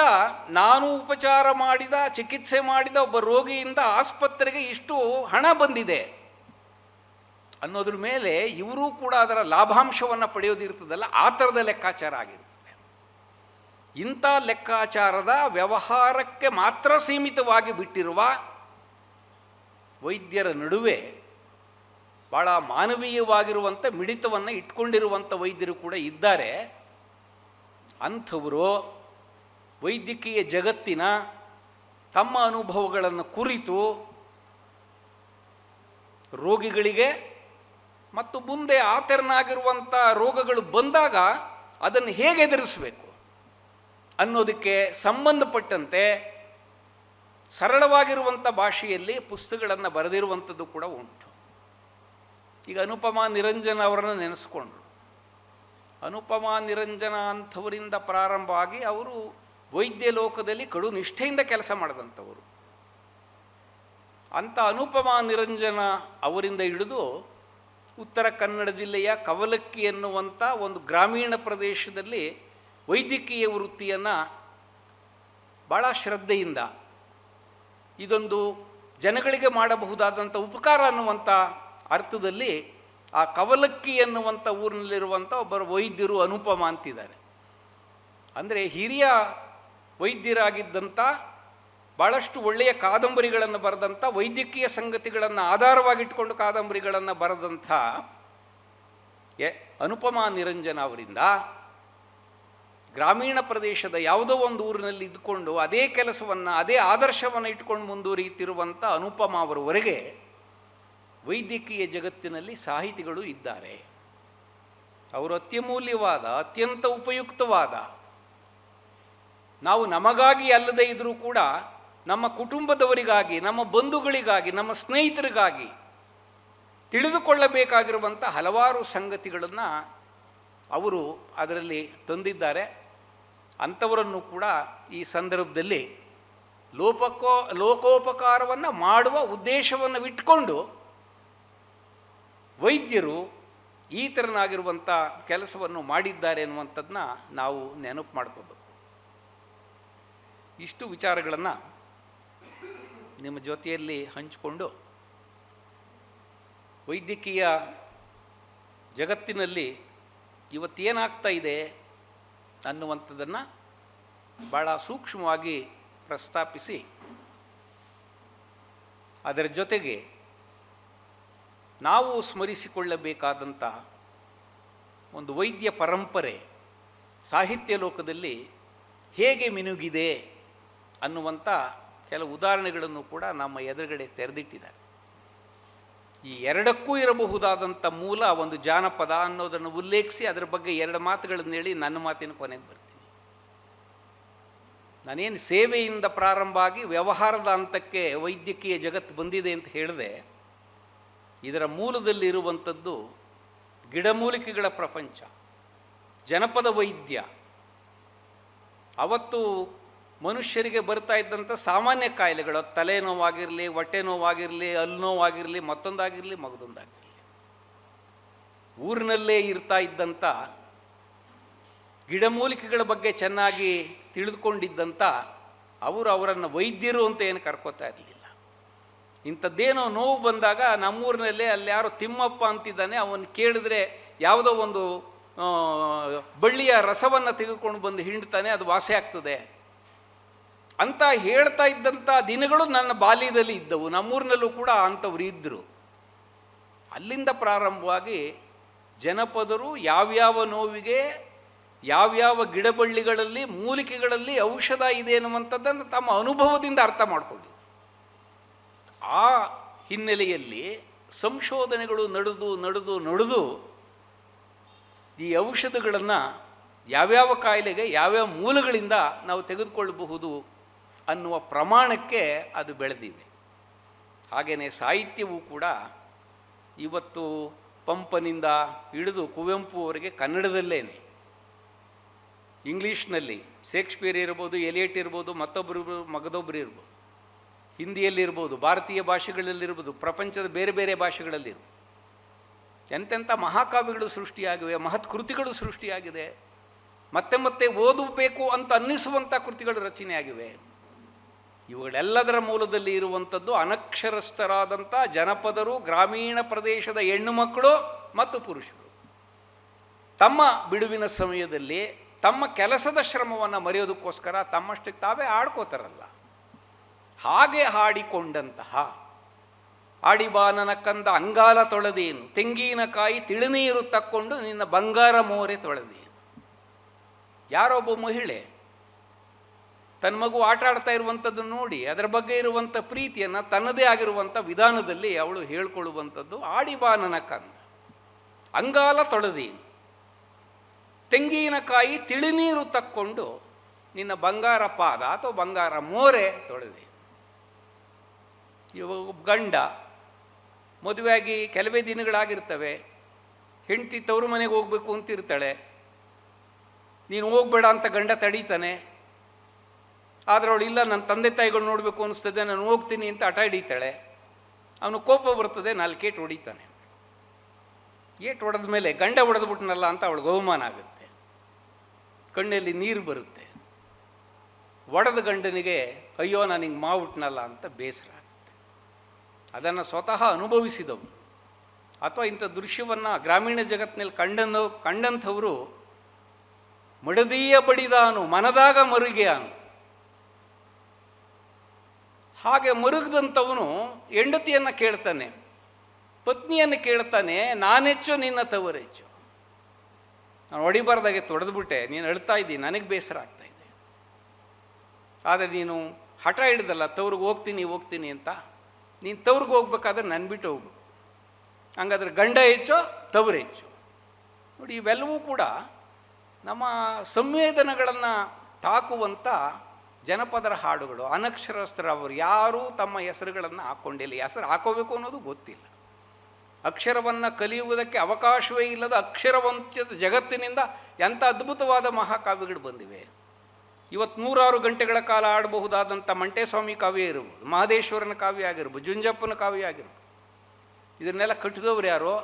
ನಾನು ಉಪಚಾರ ಮಾಡಿದ, ಚಿಕಿತ್ಸೆ ಮಾಡಿದ ಒಬ್ಬ ರೋಗಿಯಿಂದ ಆಸ್ಪತ್ರೆಗೆ ಇಷ್ಟು ಹಣ ಬಂದಿದೆ. ಅನ್ನೋದ್ರ ಮೇಲೆ ಇವರೂ ಕೂಡ ಅದರ ಲಾಭಾಂಶವನ್ನು ಪಡೆಯೋದಿರ್ತದಲ್ಲ ಆ ಥರದ ಲೆಕ್ಕಾಚಾರ ಆಗಿರ್ತದೆ. ಇಂಥ ಲೆಕ್ಕಾಚಾರದ ವ್ಯವಹಾರಕ್ಕೆ ಮಾತ್ರ ಸೀಮಿತವಾಗಿ ಬಿಟ್ಟಿರುವ ವೈದ್ಯರ ನಡುವೆ ಭಾಳ ಮಾನವೀಯವಾಗಿರುವಂಥ ಮಿಡಿತವನ್ನು ಇಟ್ಕೊಂಡಿರುವಂಥ ವೈದ್ಯರು ಕೂಡ ಇದ್ದಾರೆ. ಅಂಥವರು ವೈದ್ಯಕೀಯ ಜಗತ್ತಿನ ತಮ್ಮ ಅನುಭವಗಳನ್ನು ಕುರಿತು ರೋಗಿಗಳಿಗೆ ಮತ್ತು ಮುಂದೆ ಆತರನಾಗಿರುವಂಥ ರೋಗಗಳು ಬಂದಾಗ ಅದನ್ನು ಹೇಗೆ ಎದುರಿಸಬೇಕು ಅನ್ನೋದಕ್ಕೆ ಸಂಬಂಧಪಟ್ಟಂತೆ ಸರಳವಾಗಿರುವಂಥ ಭಾಷೆಯಲ್ಲಿ ಪುಸ್ತಕಗಳನ್ನು ಬರೆದಿರುವಂಥದ್ದು ಕೂಡ ಉಂಟು. ಈಗ ಅನುಪಮಾ ನಿರಂಜನ ಅವರನ್ನು ನೆನೆಸ್ಕೊಂಡ್ರು ಅನುಪಮಾ ನಿರಂಜನ ಅಂಥವರಿಂದ ಪ್ರಾರಂಭವಾಗಿ ಅವರು ವೈದ್ಯ ಲೋಕದಲ್ಲಿ ಕಡು ನಿಷ್ಠೆಯಿಂದ ಕೆಲಸ ಮಾಡಿದಂಥವರು. ಅಂಥ ಅನುಪಮಾ ನಿರಂಜನ ಅವರಿಂದ ಹಿಡಿದು ಉತ್ತರ ಕನ್ನಡ ಜಿಲ್ಲೆಯ ಕವಲಕ್ಕಿ ಎನ್ನುವಂಥ ಒಂದು ಗ್ರಾಮೀಣ ಪ್ರದೇಶದಲ್ಲಿ ವೈದ್ಯಕೀಯ ವೃತ್ತಿಯನ್ನು ಭಾಳ ಶ್ರದ್ಧೆಯಿಂದ, ಇದೊಂದು ಜನಗಳಿಗೆ ಮಾಡಬಹುದಾದಂಥ ಉಪಕಾರ ಅನ್ನುವಂಥ ಅರ್ಥದಲ್ಲಿ ಆ ಕವಲಕ್ಕಿ ಎನ್ನುವಂಥ ಊರಿನಲ್ಲಿರುವಂಥ ಒಬ್ಬರು ವೈದ್ಯರು ಅನುಪಮ ಅಂತಿದ್ದಾರೆ. ಅಂದರೆ ಹಿರಿಯ ವೈದ್ಯರಾಗಿದ್ದಂಥ ಭಾಳಷ್ಟು ಒಳ್ಳೆಯ ಕಾದಂಬರಿಗಳನ್ನು ಬರೆದಂಥ ವೈದ್ಯಕೀಯ ಸಂಗತಿಗಳನ್ನು ಆಧಾರವಾಗಿಟ್ಟುಕೊಂಡು ಕಾದಂಬರಿಗಳನ್ನು ಬರೆದಂಥ ಎ ಅನುಪಮಾ ನಿರಂಜನ ಅವರಿಂದ ಗ್ರಾಮೀಣ ಪ್ರದೇಶದ ಯಾವುದೋ ಒಂದು ಊರಿನಲ್ಲಿ ಇದ್ದುಕೊಂಡು ಅದೇ ಕೆಲಸವನ್ನು, ಅದೇ ಆದರ್ಶವನ್ನು ಇಟ್ಕೊಂಡು ಮುಂದುವರಿಯುತ್ತಿರುವಂಥ ಅನುಪಮ ಅವರವರೆಗೆ ವೈದ್ಯಕೀಯ ಜಗತ್ತಿನಲ್ಲಿ ಸಾಹಿತಿಗಳು ಇದ್ದಾರೆ. ಅವರು ಅತ್ಯಮೂಲ್ಯವಾದ, ಅತ್ಯಂತ ಉಪಯುಕ್ತವಾದ, ನಾವು ನಮಗಾಗಿ ಅಲ್ಲದೇ ಇದ್ದರೂ ಕೂಡ ನಮ್ಮ ಕುಟುಂಬದವರಿಗಾಗಿ, ನಮ್ಮ ಬಂಧುಗಳಿಗಾಗಿ, ನಮ್ಮ ಸ್ನೇಹಿತರಿಗಾಗಿ ತಿಳಿದುಕೊಳ್ಳಬೇಕಾಗಿರುವಂಥ ಹಲವಾರು ಸಂಗತಿಗಳನ್ನು ಅವರು ಅದರಲ್ಲಿ ತಂದಿದ್ದಾರೆ. ಅಂಥವರನ್ನು ಕೂಡ ಈ ಸಂದರ್ಭದಲ್ಲಿ ಲೋಪಕೋ, ಲೋಕೋಪಕಾರವನ್ನು ಮಾಡುವ ಉದ್ದೇಶವನ್ನು ಇಟ್ಕೊಂಡು ವೈದ್ಯರು ಈ ಥರನಾಗಿರುವಂಥ ಕೆಲಸವನ್ನು ಮಾಡಿದ್ದಾರೆ ಅನ್ನುವಂಥದ್ದನ್ನ ನಾವು ನೆನಪು ಮಾಡ್ಕೋಬೇಕು. ಇಷ್ಟು ವಿಚಾರಗಳನ್ನು ನಿಮ್ಮ ಜೊತೆಯಲ್ಲಿ ಹಂಚಿಕೊಂಡು ವೈದ್ಯಕೀಯ ಜಗತ್ತಿನಲ್ಲಿ ಇವತ್ತೇನಾಗ್ತಾ ಇದೆ ಅನ್ನುವಂಥದ್ದನ್ನು ಭಾಳ ಸೂಕ್ಷ್ಮವಾಗಿ ಪ್ರಸ್ತಾಪಿಸಿ, ಅದರ ಜೊತೆಗೆ ನಾವು ಸ್ಮರಿಸಿಕೊಳ್ಳಬೇಕಾದಂಥ ಒಂದು ವೈದ್ಯ ಪರಂಪರೆ ಸಾಹಿತ್ಯ ಲೋಕದಲ್ಲಿ ಹೇಗೆ ಮಿನುಗಿದೆ ಅನ್ನುವಂಥ ಕೆಲವು ಉದಾಹರಣೆಗಳನ್ನು ಕೂಡ ನಮ್ಮ ಎದುರುಗಡೆ ತೆರೆದಿಟ್ಟಿದ್ದಾರೆ. ಈ ಎರಡಕ್ಕೂ ಇರಬಹುದಾದಂಥ ಮೂಲ ಒಂದು ಜಾನಪದ ಅನ್ನೋದನ್ನು ಉಲ್ಲೇಖಿಸಿ ಅದರ ಬಗ್ಗೆ ಎರಡು ಮಾತುಗಳನ್ನು ಹೇಳಿ ನನ್ನ ಮಾತಿನ ಕೊನೆಗೆ ಬರ್ತೀನಿ. ನಾನೇನು ಸೇವೆಯಿಂದ ಪ್ರಾರಂಭ ಆಗಿ ವ್ಯವಹಾರದ ಹಂತಕ್ಕೆ ವೈದ್ಯಕೀಯ ಜಗತ್ತು ಬಂದಿದೆ ಅಂತ ಹೇಳಿದೆ. ಇದರ ಮೂಲದಲ್ಲಿರುವಂಥದ್ದು ಗಿಡಮೂಲಿಕೆಗಳ ಪ್ರಪಂಚ, ಜನಪದ ವೈದ್ಯ, ಅವತ್ತು ಮನುಷ್ಯರಿಗೆ ಬರ್ತಾ ಇದ್ದಂಥ ಸಾಮಾನ್ಯ ಕಾಯಿಲೆಗಳು ತಲೆನೋವಾಗಿರಲಿ ಹೊಟ್ಟೆ ನೋವಾಗಿರಲಿ, ಅಲ್ಲಿ ನೋವಾಗಿರಲಿ, ಮತ್ತೊಂದಾಗಿರಲಿ, ಮಗದೊಂದಾಗಿರಲಿ. ಊರಿನಲ್ಲೇ ಇರ್ತಾ ಇದ್ದಂಥ, ಗಿಡಮೂಲಿಕೆಗಳ ಬಗ್ಗೆ ಚೆನ್ನಾಗಿ ತಿಳಿದುಕೊಂಡಿದ್ದಂಥ, ಅವರು ಅವರನ್ನು ವೈದ್ಯರು ಅಂತ ಏನು ಕರ್ಕೋತಾ ಇರಲಿಲ್ಲ. ಇಂಥದ್ದೇನೋ ನೋವು ಬಂದಾಗ ನಮ್ಮೂರಿನಲ್ಲೇ ಅಲ್ಲಿ ಯಾರೋ ತಿಮ್ಮಪ್ಪ ಅಂತಿದ್ದಾನೆ, ಅವನು ಕೇಳಿದ್ರೆ ಯಾವುದೋ ಒಂದು ಬಳ್ಳಿಯ ರಸವನ್ನು ತೆಗೆದುಕೊಂಡು ಬಂದು ಹಿಂಡ್ತಾನೆ, ಅದು ವಾಸಿ ಆಗ್ತದೆ. ಅಂತ ಹೇಳ್ತಾ ಇದ್ದಂಥ ದಿನಗಳು ನನ್ನ ಬಾಲ್ಯದಲ್ಲಿ ಇದ್ದವು. ನಮ್ಮೂರಿನಲ್ಲೂ ಕೂಡ ಅಂಥವ್ರು ಇದ್ದರು ಅಲ್ಲಿಂದ ಪ್ರಾರಂಭವಾಗಿ ಜನಪದರು ಯಾವ್ಯಾವ ನೋವಿಗೆ, ಯಾವ್ಯಾವ ಗಿಡಬಳ್ಳಿಗಳಲ್ಲಿ, ಮೂಲಿಕೆಗಳಲ್ಲಿ ಔಷಧ ಇದೆ ಅನ್ನುವಂಥದ್ದನ್ನು ತಮ್ಮ ಅನುಭವದಿಂದ ಅರ್ಥ ಮಾಡಿಕೊಂಡಿದ್ದಾರೆ ಆ ಹಿನ್ನೆಲೆಯಲ್ಲಿ ಸಂಶೋಧನೆಗಳು ನಡೆದು ನಡೆದು ನಡೆದು ಈ ಔಷಧಗಳನ್ನು ಯಾವ್ಯಾವ ಕಾಯಿಲೆಗೆ, ಯಾವ್ಯಾವ ಮೂಲಗಳಿಂದ ನಾವು ತೆಗೆದುಕೊಳ್ಳಬಹುದು ಅನ್ನುವ ಪ್ರಮಾಣಕ್ಕೆ ಅದು ಬೆಳೆದಿದೆ. ಹಾಗೆಯೇ ಸಾಹಿತ್ಯವೂ ಕೂಡ ಇವತ್ತು ಪಂಪನಿಂದ ಹಿಡಿದು ಕುವೆಂಪು ಅವರಿಗೆ ಕನ್ನಡದಲ್ಲೇನೆ. ಇಂಗ್ಲೀಷ್ನಲ್ಲಿ ಶೇಕ್ಸ್ಪಿಯರ್ ಇರ್ಬೋದು ಎಲಿಯಟ್ ಇರ್ಬೋದು ಮತ್ತೊಬ್ಬರು ಇರ್ಬೋದು, ಮಗದೊಬ್ಬರು ಇರ್ಬೋದು ಹಿಂದಿಯಲ್ಲಿರ್ಬೋದು ಭಾರತೀಯ ಭಾಷೆಗಳಲ್ಲಿರ್ಬೋದು ಪ್ರಪಂಚದ ಬೇರೆ ಬೇರೆ ಭಾಷೆಗಳಲ್ಲಿರ್ಬೋದು ಎಂತೆಂಥ ಮಹಾಕಾವ್ಯಗಳು ಸೃಷ್ಟಿಯಾಗಿವೆ ಮಹತ್ ಕೃತಿಗಳು ಸೃಷ್ಟಿಯಾಗಿದೆ. ಮತ್ತೆ ಮತ್ತೆ ಓದಬೇಕು ಅಂತ ಅನ್ನಿಸುವಂಥ ಕೃತಿಗಳು ರಚನೆಯಾಗಿವೆ. ಇವುಗಳೆಲ್ಲದರ ಮೂಲದಲ್ಲಿ ಇರುವಂಥದ್ದು ಅನಕ್ಷರಸ್ಥರಾದಂಥ ಜನಪದರು, ಗ್ರಾಮೀಣ ಪ್ರದೇಶದ ಹೆಣ್ಣು ಮಕ್ಕಳು ಮತ್ತು ಪುರುಷರು. ತಮ್ಮ ಬಿಡುವಿನ ಸಮಯದಲ್ಲಿ ತಮ್ಮ ಕೆಲಸದ ಶ್ರಮವನ್ನು ಮರೆಯೋದಕ್ಕೋಸ್ಕರ ತಮ್ಮಷ್ಟಕ್ಕೆ ತಾವೇ ಆಡ್ಕೋತಾರಲ್ಲ. ಹಾಗೆ ಹಾಡಿಕೊಂಡಂತಹ ಆಡಿಬಾನನ ಕಂದ ಅಂಗಾಲ ತೊಳೆದೇನು, ತೆಂಗಿನಕಾಯಿ ತಿಳಿನೀರು ತಕ್ಕೊಂಡು ನಿನ್ನ ಬಂಗಾರ ಮೋರೆ ತೊಳೆದೇನು. ಯಾರೊಬ್ಬ ಮಹಿಳೆ ತನ್ನ ಮಗು ಆಟ ಆಡ್ತಾ ಇರುವಂಥದ್ದು ನೋಡಿ, ಅದರ ಬಗ್ಗೆ ಇರುವಂಥ ಪ್ರೀತಿಯನ್ನು ತನ್ನದೇ ಆಗಿರುವಂಥ ವಿಧಾನದಲ್ಲಿ ಅವಳು ಹೇಳ್ಕೊಳ್ಳುವಂಥದ್ದು ಆಡಿಬಾನನ ಕಂದ. ಅಂಗಾಲ ತೊಳೆದಿ. ತೆಂಗಿನಕಾಯಿ ತಿಳಿನೀರು ತಕ್ಕೊಂಡು ನಿನ್ನ ಬಂಗಾರ ಪಾದ ಅಥವಾ ಬಂಗಾರ ಮೋರೆ ತೊಳೆದಿ. ಇವಾಗ ಗಂಡ, ಮದುವೆಯಾಗಿ ಕೆಲವೇ ದಿನಗಳಾಗಿರ್ತವೆ. ಹೆಂಡತಿ ತವರು ಮನೆಗೆ ಹೋಗ್ಬೇಕು ಅಂತಿರ್ತಾಳೆ. ನೀನು ಹೋಗ್ಬೇಡ ಅಂತ ಗಂಡ ತಡೀತಾನೆ. ಆದರೆ ಅವಳು ಇಲ್ಲ ನನ್ನ ತಂದೆ ತಾಯಿಗಳು ನೋಡಬೇಕು ಅನಿಸ್ತದೆ, ನಾನು ಹೋಗ್ತೀನಿ ಅಂತ ಹಠ ಹಿಡಿತಾಳೆ. ಅವನು ಕೋಪ ಬರ್ತದೆ, ನಾಲ್ಕೇಟು ಹೊಡಿತಾನೆ. ಏಟು ಹೊಡೆದ ಮೇಲೆ ಗಂಡ ಹೊಡೆದ್ಬಿಟ್ನಲ್ಲ ಅಂತ ಅವಳು ಬಹುಮಾನ ಆಗುತ್ತೆ. ಕಣ್ಣಲ್ಲಿ ನೀರು ಬರುತ್ತೆ. ಒಡೆದ ಗಂಡನಿಗೆ, ಅಯ್ಯೋ, ನಾನು ಹಿಂಗೆ ಮಾವುಟ್ನಲ್ಲ ಅಂತ ಬೇಸರ ಆಗುತ್ತೆ. ಅದನ್ನು ಸ್ವತಃ ಅನುಭವಿಸಿದವು ಅಥವಾ ಇಂಥ ದೃಶ್ಯವನ್ನು ಗ್ರಾಮೀಣ ಜಗತ್ತಿನಲ್ಲಿ ಕಂಡನು ಕಂಡಂಥವರು ಮಡದೀಯ ಬಡಿದಾನು, ಮನದಾಗ ಮರುಗೆಯಾನು. ಹಾಗೆ ಮರುಗದಂಥವನು ಹೆಂಡತಿಯನ್ನು ಕೇಳ್ತಾನೆ, ಪತ್ನಿಯನ್ನು ಕೇಳ್ತಾನೆ, ನಾನೆಚ್ಚು ನಿನ್ನ ತವರೆಚ್ಚು. ನಾನು ಹೊಡಿಬಾರ್ದಾಗೆ ತೊಡೆದ್ಬಿಟ್ಟೆ, ನೀನು ಅಳ್ತಾ ಇದ್ದೀನಿ ನನಗೆ ಬೇಸರ ಆಗ್ತಾ ಇದೆ. ಆದರೆ ನೀನು ಹಠ ಹಿಡ್ದಲ್ಲ, ತವ್ರಿಗೆ ಹೋಗ್ತೀನಿ ಹೋಗ್ತೀನಿ ಅಂತ. ನೀನು ತವ್ರಿಗೆ ಹೋಗ್ಬೇಕಾದ್ರೆ ನನ್ನ ಬಿಟ್ಟು ಹೋಗು. ಹಂಗಾದ್ರೆ ಗಂಡ ಹೆಚ್ಚು, ತವ್ರು ಹೆಚ್ಚು. ನೋಡಿ ಇವೆಲ್ಲವೂ ಕೂಡ ನಮ್ಮ ಸಂವೇದನೆಗಳನ್ನು ತಾಕುವಂಥ ಜನಪದರ ಹಾಡುಗಳು, ಅನಕ್ಷರಸ್ಥರ ಅವರು ಯಾರೂ ತಮ್ಮ ಹೆಸರುಗಳನ್ನು ಹಾಕ್ಕೊಂಡಿಲ್ಲ ಹೆಸರು ಹಾಕೋಬೇಕು ಅನ್ನೋದು ಗೊತ್ತಿಲ್ಲ. ಅಕ್ಷರವನ್ನು ಕಲಿಯುವುದಕ್ಕೆ ಅವಕಾಶವೇ ಇಲ್ಲದ ಅಕ್ಷರವಂಚಿತ ಜಗತ್ತಿನಿಂದ ಎಂಥ ಅದ್ಭುತವಾದ ಮಹಾಕಾವ್ಯಗಳು ಬಂದಿವೆ. ಇವತ್ತು ನೂರಾರು ಗಂಟೆಗಳ ಕಾಲ ಆಡಬಹುದಾದಂಥ ಮಂಟೇಸ್ವಾಮಿ ಕಾವ್ಯ ಇರ್ಬೋದು, ಮಹದೇಶ್ವರನ ಕಾವ್ಯ ಆಗಿರ್ಬೋದು, ಜುಂಜಪ್ಪನ ಕಾವ್ಯ ಆಗಿರ್ಬೋದು. ಇದನ್ನೆಲ್ಲ ಕಟ್ಟಿದವ್ರು ಯಾರೋ?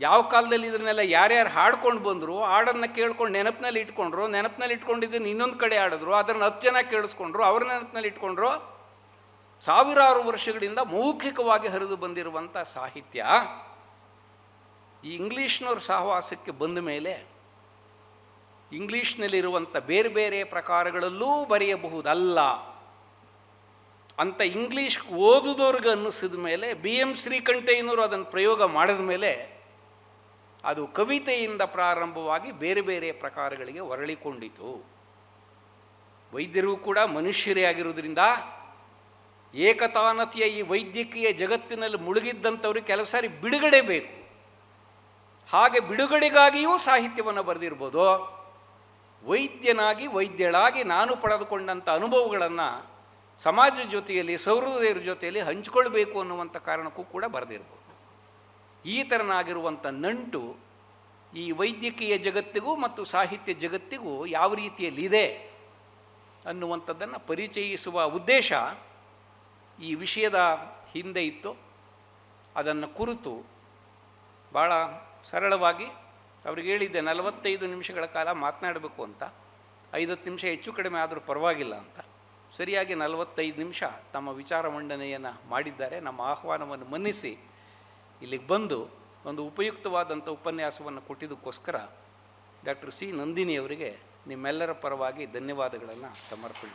ಯಾವ ಕಾಲದಲ್ಲಿ ಇದನ್ನೆಲ್ಲ ಯಾರ್ಯಾರು ಹಾಡ್ಕೊಂಡು ಬಂದರು, ಹಾಡನ್ನು ಕೇಳ್ಕೊಂಡು ನೆನಪಿನಲ್ಲಿ ಇಟ್ಕೊಂಡ್ರು, ನೆನಪಿನಲ್ಲಿ ಇಟ್ಕೊಂಡಿದ್ದನ್ನು ಇನ್ನೊಂದು ಕಡೆ ಆಡಿದ್ರು ಅದನ್ನು ಹತ್ತು ಜನ ಕೇಳಿಸ್ಕೊಂಡ್ರು, ಅವ್ರ ನೆನಪಿನಲ್ಲಿ ಇಟ್ಕೊಂಡ್ರು, ಸಾವಿರಾರು ವರ್ಷಗಳಿಂದ ಮೌಖಿಕವಾಗಿ ಹರಿದು ಬಂದಿರುವಂಥ ಸಾಹಿತ್ಯ ಈ ಇಂಗ್ಲೀಷ್ನವ್ರ ಸಹವಾಸಕ್ಕೆ ಬಂದ ಮೇಲೆ ಇಂಗ್ಲೀಷ್ನಲ್ಲಿರುವಂಥ ಬೇರೆ ಬೇರೆ ಪ್ರಕಾರಗಳಲ್ಲೂ ಬರೆಯಬಹುದಲ್ಲ ಅಂತ ಇಂಗ್ಲೀಷ್ ಓದುದವ್ರಿಗೆ ಅನ್ನಿಸಿದ ಮೇಲೆ ಬಿ ಎಂ ಶ್ರೀಕಂಠಯ್ಯನವರು ಅದನ್ನು ಪ್ರಯೋಗ ಮಾಡಿದ ಮೇಲೆ ಅದು ಕವಿತೆಯಿಂದ ಪ್ರಾರಂಭವಾಗಿ ಬೇರೆ ಬೇರೆ ಪ್ರಕಾರಗಳಿಗೆ ಹೊರಳಿಕೊಂಡಿತು. ವೈದ್ಯರು ಕೂಡ ಮನುಷ್ಯರೇ ಆಗಿರುವುದರಿಂದ ಏಕತಾನತೆಯ ಈ ವೈದ್ಯಕೀಯ ಜಗತ್ತಿನಲ್ಲಿ ಮುಳುಗಿದ್ದಂಥವ್ರಿಗೆ ಕೆಲವು ಸಾರಿ ಬಿಡುಗಡೆ ಬೇಕು. ಹಾಗೆ ಬಿಡುಗಡೆಗಾಗಿಯೂ ಸಾಹಿತ್ಯವನ್ನು ಬರೆದಿರ್ಬೋದು. ವೈದ್ಯನಾಗಿ, ವೈದ್ಯಳಾಗಿ ನಾನು ಪಡೆದುಕೊಂಡಂಥ ಅನುಭವಗಳನ್ನು ಸಮಾಜ ಜೊತೆಯಲ್ಲಿ ಸೌಹೃದಯರ ಜೊತೆಯಲ್ಲಿ ಹಂಚಿಕೊಳ್ಬೇಕು ಅನ್ನುವಂಥ ಕಾರಣಕ್ಕೂ ಕೂಡ ಬರೆದಿರ್ಬೋದು. ಈ ಥರನಾಗಿರುವಂಥ ನಂಟು ಈ ವೈದ್ಯಕೀಯ ಜಗತ್ತಿಗೂ ಮತ್ತು ಸಾಹಿತ್ಯ ಜಗತ್ತಿಗೂ ಯಾವ ರೀತಿಯಲ್ಲಿದೆ ಅನ್ನುವಂಥದ್ದನ್ನು ಪರಿಚಯಿಸುವ ಉದ್ದೇಶ ಈ ವಿಷಯದ ಹಿಂದೆ ಇತ್ತು. ಅದನ್ನು ಕುರಿತು ಭಾಳ ಸರಳವಾಗಿ ಅವ್ರಿಗೆ ಹೇಳಿದ್ದೆ, ನಲವತ್ತೈದು ನಿಮಿಷಗಳ ಕಾಲ ಮಾತನಾಡಬೇಕು ಅಂತ, ಐವತ್ತು ನಿಮಿಷ ಹೆಚ್ಚು ಕಡಿಮೆ ಆದರೂ ಪರವಾಗಿಲ್ಲ ಅಂತ. ಸರಿಯಾಗಿ ನಲವತ್ತೈದು ನಿಮಿಷ ತಮ್ಮ ವಿಚಾರ ಮಂಡನೆಯನ್ನು ಮಾಡಿದ್ದಾರೆ. ನಮ್ಮ ಆಹ್ವಾನವನ್ನು ಮನ್ನಿಸಿ ಇಲ್ಲಿಗೆ ಬಂದು ಒಂದು ಉಪಯುಕ್ತವಾದಂಥ ಉಪನ್ಯಾಸವನ್ನು ಕೊಟ್ಟಿದ್ದಕ್ಕೋಸ್ಕರ ಡಾಕ್ಟರ್ ಸಿ ನಂದಿನಿ ಅವರಿಗೆ ನಿಮ್ಮೆಲ್ಲರ ಪರವಾಗಿ ಧನ್ಯವಾದಗಳನ್ನು ಸಮರ್ಪಣೆ.